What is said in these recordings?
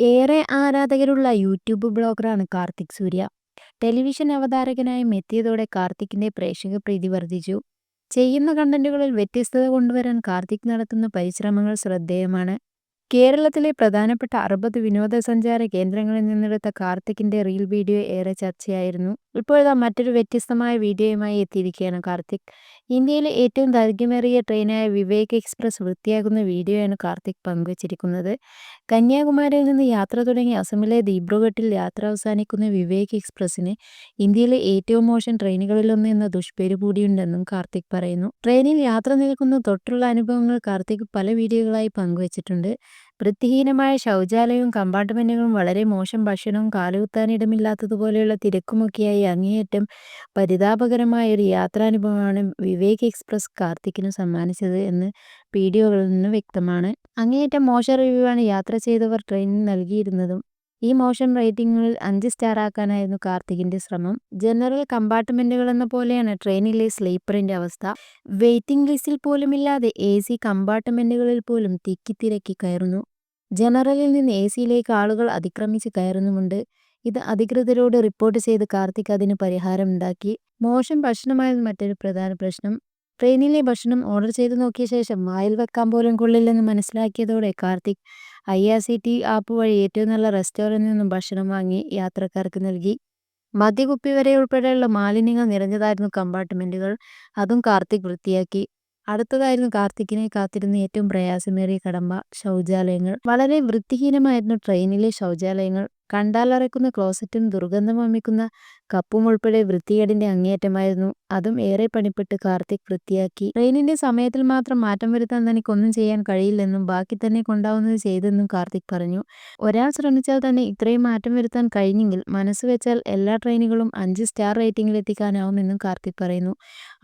ഏറെ ആരാധകരുള്ള യൂട്യൂബ് ബ്ലോഗറാണ് കാർത്തിക് സൂര്യ. ടെലിവിഷൻ അവതാരകനായും എത്തിയതോടെ കാർത്തിക്കിന്റെ പ്രേക്ഷക പ്രീതി വർദ്ധിച്ചു. ചെയ്യുന്ന കണ്ടന്റുകളിൽ വ്യത്യസ്തത കൊണ്ടുവരാൻ കാർത്തിക് നടത്തുന്ന പരിശ്രമങ്ങൾ ശ്രദ്ധേയമാണ്. കേരളത്തിലെ പ്രധാനപ്പെട്ട അറുപത് വിനോദസഞ്ചാര കേന്ദ്രങ്ങളിൽ നിന്നെടുത്ത കാർത്തിക്കിന്റെ റീൽ വീഡിയോ ഏറെ ചർച്ചയായിരുന്നു. ഇപ്പോഴിതാ മറ്റൊരു വ്യത്യസ്തമായ വീഡിയോയുമായി എത്തിയിരിക്കുകയാണ് കാർത്തിക്. ഇന്ത്യയിലെ ഏറ്റവും ദൈർഘ്യമേറിയ ട്രെയിനായ വിവേക് എക്സ്പ്രസ് വൃത്തിയാക്കുന്ന വീഡിയോയാണ് കാർത്തിക് പങ്കുവച്ചിരിക്കുന്നത്. കന്യാകുമാരിയിൽ നിന്ന് യാത്ര തുടങ്ങി അസമിലെ ദീബ്രുഘട്ടിൽ യാത്ര അവസാനിക്കുന്ന വിവേക് എക്സ്പ്രസ്സിന് ഇന്ത്യയിലെ ഏറ്റവും മോശം ട്രെയിനുകളിലൊന്ന് എന്ന ദുഷ്പേര് കൂടിയുണ്ടെന്നും കാർത്തിക് പറയുന്നു. ട്രെയിനിൽ യാത്ര നിൽക്കുന്ന തൊട്ടുള്ള അനുഭവങ്ങൾ കാർത്തിക് പല വീഡിയോകളായി പങ്കുവച്ചിട്ടുണ്ട്. വൃത്തിഹീനമായ ശൗചാലയവും കമ്പാർട്ട്മെന്റുകളും വളരെ മോശം ഭക്ഷണവും കാലുകുത്താൻ ഇടമില്ലാത്തതുപോലെയുള്ള തിരക്കുമൊക്കെയായി അങ്ങേയറ്റം പരിതാപകരമായ ഒരു യാത്രാനുഭവമാണ് വിവേക് എക്സ്പ്രസ് കാർത്തിക്കിന് സമ്മാനിച്ചത് എന്ന് വീഡിയോകളിൽ നിന്ന് വ്യക്തമാണ്. അങ്ങേയറ്റം മോശം റിവ്യൂവാണ് യാത്ര ചെയ്തവർ ട്രെയിനിന് നൽകിയിരുന്നതും. ഈ മോശം റേറ്റിംഗുകളിൽ അഞ്ച് സ്റ്റാറാക്കാനായിരുന്നു കാർത്തികിന്റെ ശ്രമം. ജനറൽ കമ്പാർട്ട്മെന്റുകളെന്ന പോലെയാണ് ട്രെയിനിലെ സ്ലീപ്പറിന്റെ അവസ്ഥ. വെയിറ്റിംഗ് ലിസ്റ്റിൽ പോലുമില്ലാതെ എസി കമ്പാർട്ട്മെന്റുകളിൽ പോലും തിക്കിത്തിരക്കി കയറുന്നു. ജനറലിൽ നിന്ന് എ സിയിലേക്ക് ആളുകൾ അതിക്രമിച്ച് കയറുന്നുമുണ്ട്. ഇത് അധികൃതരോട് റിപ്പോർട്ട് ചെയ്ത് കാർത്തിക് അതിന് പരിഹാരം ഉണ്ടാക്കി മോശം ഭക്ഷണമായിരുന്നു മറ്റൊരു പ്രധാന പ്രശ്നം. ട്രെയിനിലെ ഭക്ഷണം ഓർഡർ ചെയ്ത് നോക്കിയ ശേഷം വായിൽ വെക്കാൻ പോലും കൊള്ളില്ലെന്ന് മനസ്സിലാക്കിയതോടെ കാർത്തിക് ഐആർസിടി ആപ്പ് വഴി ഏറ്റവും നല്ല റെസ്റ്റോറന്റിൽ നിന്നും ഭക്ഷണം വാങ്ങി യാത്രക്കാർക്ക് നൽകി. മദ്യകുപ്പി വരെ ഉൾപ്പെടെയുള്ള മാലിന്യങ്ങൾ നിറഞ്ഞതായിരുന്നു കമ്പാർട്ട്മെന്റുകൾ അതും കാർത്തിക് വൃത്തിയാക്കി. അടുത്തതായിരുന്നു കാർത്തിക്കിനെ കാത്തിരുന്ന ഏറ്റവും പ്രയാസമേറിയ കടമ്പ ശൗചാലയങ്ങൾ. വളരെ വൃത്തിഹീനമായിരുന്നു ട്രെയിനിലെ ശൗചാലയങ്ങൾ. കണ്ടാലറയ്ക്കുന്ന ക്ലോസറ്റും ദുർഗന്ധം വമിക്കുന്ന കപ്പും ഉൾപ്പെടെ വൃത്തികേടിന്റെ അങ്ങേയറ്റമായിരുന്നു. അതും ഏറെ പണിപ്പെട്ട് കാർത്തിക് വൃത്തിയാക്കി. ട്രെയിനിന്റെ സമയത്തിൽ മാത്രം മാറ്റം വരുത്താൻ തനിക്കൊന്നും ചെയ്യാൻ കഴിയില്ലെന്നും ബാക്കി തന്നെ കൊണ്ടാവുന്നത് ചെയ്തെന്നും കാർത്തിക് പറഞ്ഞു. ഒരാൾ ശ്രമിച്ചാൽ തന്നെ ഇത്രയും മാറ്റം വരുത്താൻ കഴിഞ്ഞെങ്കിൽ മനസ്സ് വെച്ചാൽ എല്ലാ ട്രെയിനുകളും അഞ്ച് സ്റ്റാർ റേറ്റിംഗിൽ എത്തിക്കാനാവുമെന്നും കാർത്തിക് പറയുന്നു.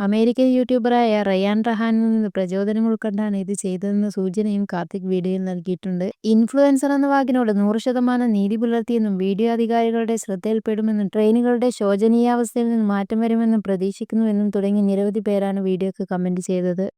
അമേരിക്കൻ യൂട്യൂബറായ റയാൻ റഹാനിൽ നിന്ന് പ്രചോദനം ഉൾക്കൊണ്ടാണ് ഇത് ചെയ്തതെന്ന സൂചനയും കാർത്തിക് വീഡിയോയിൽ നൽകിയിട്ടുണ്ട്. ഇൻഫ്ലുവൻസർ എന്ന വാക്കിനോട് നൂറ് ശതമാനം നീതി പുലർത്തിയെന്നും വീഡിയോ അധികാരികളുടെ ശ്രദ്ധയിൽപ്പെടുമെന്നും ട്രെയിനുകളുടെ ശോചനീയാവസ്ഥയിൽ നിന്ന് മാറ്റം വരുമെന്നും പ്രതീക്ഷിക്കുന്നുവെന്നും തുടങ്ങി നിരവധി പേരാണ് വീഡിയോക്ക് കമന്റ് ചെയ്തത്.